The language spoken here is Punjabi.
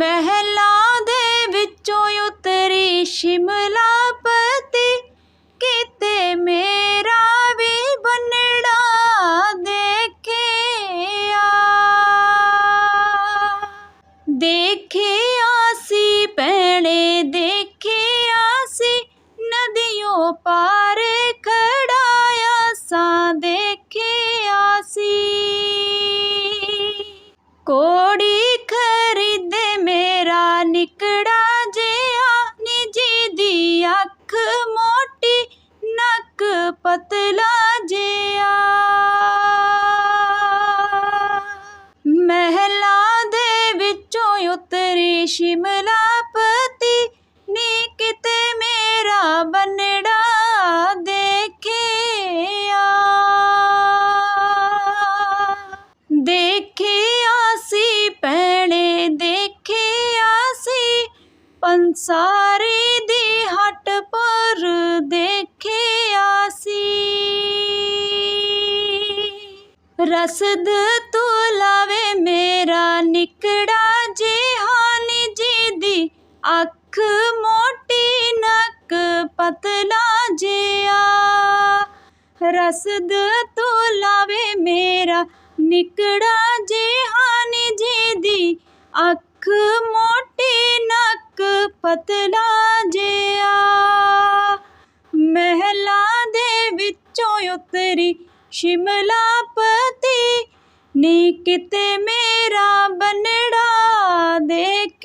ਮਹਿਲਾ ਦੇ ਵਿੱਚੋਂ ਉਤਰੀ ਸ਼ਿਮਲਾਪਤੀ ਕਿਤੇ ਮੇਰਾ ਵੀ ਬੰਨੜਾ ਦੇਖਿਆ। ਦੇਖਿਆ ਸੀ ਭੈਣੇ ਦੇਖਿਆ ਸੀ। ਨदियों ਪਾਰ ਖੜਾਇਆ ਸਾਂ, ਦੇਖਿਆ ਮੇਰਾ ਨਿਕੜਾ ਜਿਹਾ, ਨਿਜੀ ਦੀ ਅੱਖ ਮੋਟੀ, ਨੱਕ ਪਤਲਾ ਜਿਆ ਮਹਿਲਾਂ ਦੇ ਵਿੱਚੋਂ ਉਤਰੀ ਸ਼ਿਮਲਾ ਪੰਸਾਰੀ ਦੀ ਹੱਟ ਪਰ ਦੇਖਿਆ ਸੀ। ਰਸਦ ਤੂੰ ਲਾਵੇ ਮੇਰਾ ਨਿਕੜਾ ਜਿਹਾਨੀ ਜੀ ਦੀ ਅੱਖ ਮੋਟੀ ਨੱਕ ਪਤਲਾ ਜਿਹਾ। ਰਸਦ ਤੂੰ ਲਾਵੇ ਮੇਰਾ ਨਿਕੜਾ ਜਿਹਾਨੀ ਜੀ ਦੀ ਅੱਖ ਮੋਟੀ ਪਤਲਾ ਜਿਹਾ ਮਹਿਲਾ ਦੇ ਵਿੱਚੋਂ ਉਤਰੀ ਸ਼ਿਮਲਾਪਤੀ ਨੀ ਕਿਤੇ ਮੇਰਾ ਬੰਨੜਾ ਦੇਖਿਆ।